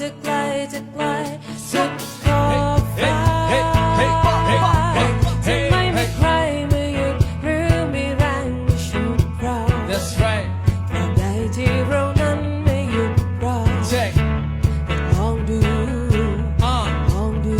จะไกลจะไกลสุดขอบฟ้าจะไม่มีใครมาหยุดหรือมีแรงมาฉุดเรา that's right ตราบใดที่เรานั้นไม่หยุดรอ check ลองดู uh ลองดู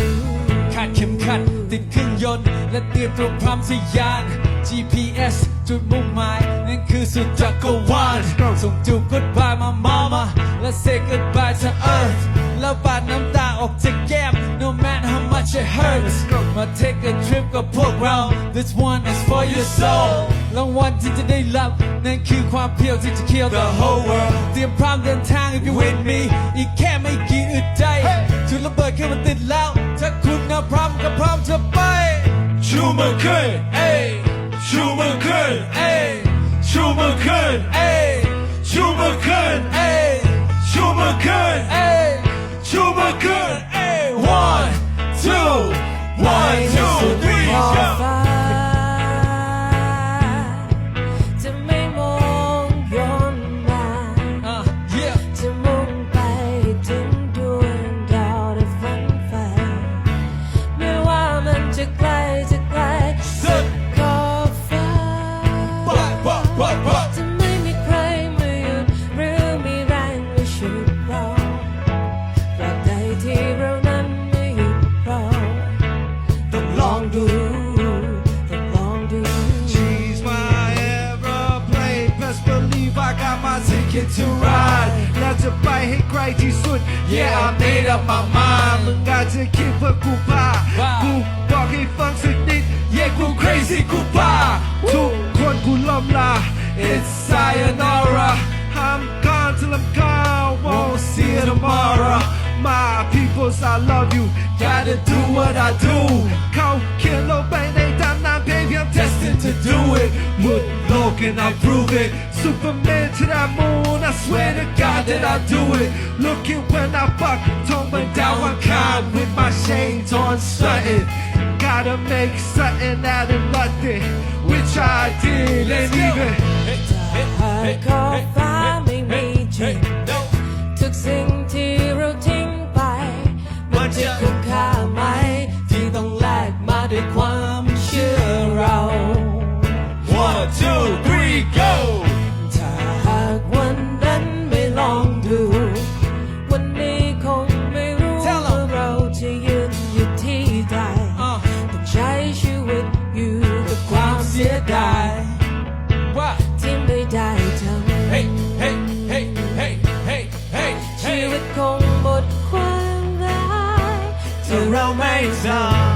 คาดเข็มขัดติดเครื่องยนต์ และเตรียมตัวพร้อมทะยาน GPS จุดมุ่งหมาย นั่นคือสุดจักรวาลส่งจูบ goodbye มา mama และ say goodbye to earth แล้วปาดน้ำตาออกจากแก้ม no matter how much it hurts มา take a trip กับพวกเรา this one is for your soul รางวัลที่จะได้รับ นั่นคือความเพียวที่จะ kill the whole world เตรียมพร้อมเดินทาง if you with me อีกแค่ไม่กี่อึดใจจุดระเบิดแค่มันติดแล้ว ถ้าคุณนะพร้อมก็พร้อมจะไป ชูมือขึ้นเอ้ยชูมือขึ้นเอ้ย ชูมือขึ้นเอ้ยชูมือขึ้นเอ้ยชูมือขึ้นเอ้ยชูมือขึ้นเอ้ย one two one two three ขอบ go ฟ้าจะไม่มองย้อนมา uh yeah จะมุ่งไปถึงดวงดาวในฝันไฟไม่ว่ามันจะไกล got my ticket to ride แล้วจะไปให้ไกลที่สุด Yeah I made up my mind มึงอาจจะคิดเพื่อกูพา ว่า กูบอกให้ฟังสักนิด Yeah กู crazy กูพาทุกคนกูล้มลา It's sayonara I'm gone till I'm gone Won't see you tomorrow My peoples I love you Gotta do what I do เขาเขียนลงไปในตำนานเพลง I'm destined to do it หมุด and I prove it? Superman to that moon, I swear to God that I do it. Looking when I fucking tumbling down one con with my shades on something. Gotta make something out of nothing, which I did, and even. I call fire. Go ถ้าหากวันนั้นไม่ลองดู วันนี้คงไม่รู้ Tell 'em ว่าเราจะยืนอยู่ที่ใด uh ต้องใช้ชีวิตอยู่กับความเสียดาย what ที่ไม่ได้ทำ hey hey hey hey hey hey ชีวิ hey ตคงหมดความหมายถ้าเราไม่ทำ